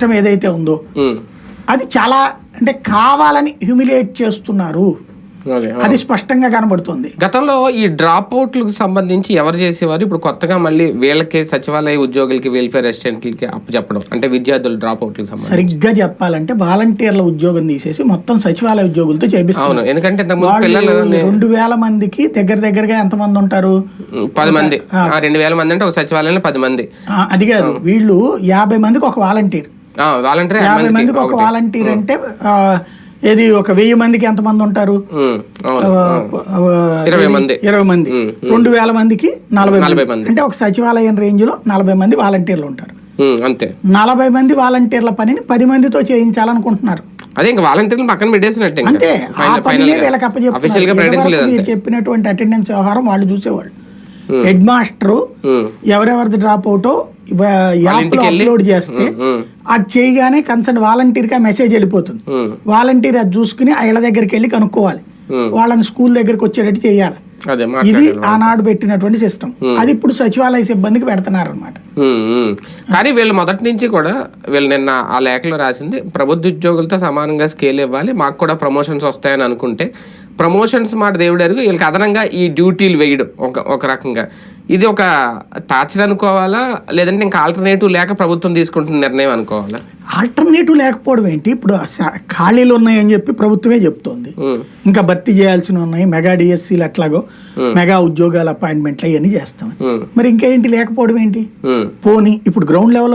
System ఏదైతే ఉందో. అది చాలా అంటే కావాలని హ్యూమిలియేట్ చేస్తున్నారు. అదే స్పష్టంగా కనబడుతుంది. గతంలో ఈ డ్రాప్ అవుట్లకు సంబంధించి ఎవరు చేసేవారు? ఇప్పుడు కొత్తగా మళ్ళీ వీళ్ళకి సచివాలయ ఉద్యోగులకి వెల్ఫేర్ అసిస్టెంట్లకి అప్పు చెప్పడం అంటే విద్యార్థులు డ్రాప్ అవుట్లకు సంబంధించి. సరిగ్గా చెప్పాలంటే వాలంటీర్ల ఉద్యోగం తీసేసి మొత్తం సచివాలయ ఉద్యోగులతో చేపిస్తున్నారు. అవును ఎందుకంటే పిల్లలు రెండు వేల మందికి దగ్గర దగ్గరగా ఎంతమంది ఉంటారు? ఉమ్, పది మంది. రెండు వేల మంది అంటే ఒక సచివాలయంలో పది మంది. అది కాదు వీళ్ళు యాభై మందికి ఒక వాలంటీర్ వాలంటీర్ యాభై మందికి ఒక వాలంటీర్ అంటే ఏది ఒక వెయ్యి మందికి ఎంతమంది ఉంటారు? అవును ఆ, ఇరవై మంది. ఇరవై మంది. రెండు వేల మందికి నలభై మంది. మంది. అంటే ఒక సచివాలయం రేంజ్లో నలభై మంది వాలంటీర్లు ఉంటారు. అంతే. నలభై మంది వాలంటీర్ల పనిని పది మందితో చేయించాలనుకుంటున్నారు. అదే ఇంకా వాలంటీర్లు పక్కన పెట్టేసినట్టు అంతే. ఆ పనినే వీళ్ళకి అప్పచెప్తున్నారు. చెప్పినటువంటి అటెండెన్స్ వ్యవహారం వాళ్ళు చూసేవాళ్ళు. హెడ్ మాస్టరు ఉమ్, ఎవరెవరిది డ్రాప్ అవుటో అప్లోడ్ చేస్తే ఉమ్, అది చేయగానే కన్సర్న్ వాలంటీర్కి ఆ మెసేజ్ వెళ్ళిపోతుంది. వాలంటీర్ అది చూసుకుని ఆ ఇళ్ళ దగ్గరికి వెళ్ళి కనుక్కోవాలి. వాళ్ళని స్కూల్ దగ్గరికి వచ్చేటట్టు చేయాలి. ఇది ఆనాడు పెట్టినటువంటి సిస్టమ్ అది ఇప్పుడు సచివాలయ సిబ్బందికి పెడుతున్నారు అనమాట. కానీ వీళ్ళు మొదటి నుంచి కూడా వీళ్ళు నిన్న ఆ లేఖలో రాసింది ప్రభుత్వ ఉద్యోగులతో సమానంగా స్కేల్ ఇవ్వాలి మాకు కూడా ప్రమోషన్స్ వస్తాయని అనుకుంటే ప్రమోషన్స్ మాట దేవుడు అరుగు వీళ్ళకి అదనంగా ఈ డ్యూటీలు వేయడం ఒక ఒక రకంగా. ఇది ఒక టార్చర్ అనుకోవాలా? లేదంటే ఇంకా ఆల్టర్నేటివ్ లేక ప్రభుత్వం తీసుకుంటున్న నిర్ణయం అనుకోవాలా? ఆల్టర్నేటివ్ లేకపోవడం ఏంటి? ఇప్పుడు ఖాళీలు ఉన్నాయని చెప్పి ప్రభుత్వమే చెప్తోంది. ఇంకా భర్తీ చేయాల్సినవి ఉన్నాయి మెగా డిఎస్సీలు అట్లాగో మెగా ఉద్యోగాల అపాయింట్మెంట్లు అవన్నీ చేస్తాం. మరి ఇంకేంటి లేకపోవడం ఏంటి. పోనీ ఇప్పుడు గ్రౌండ్ లెవెల్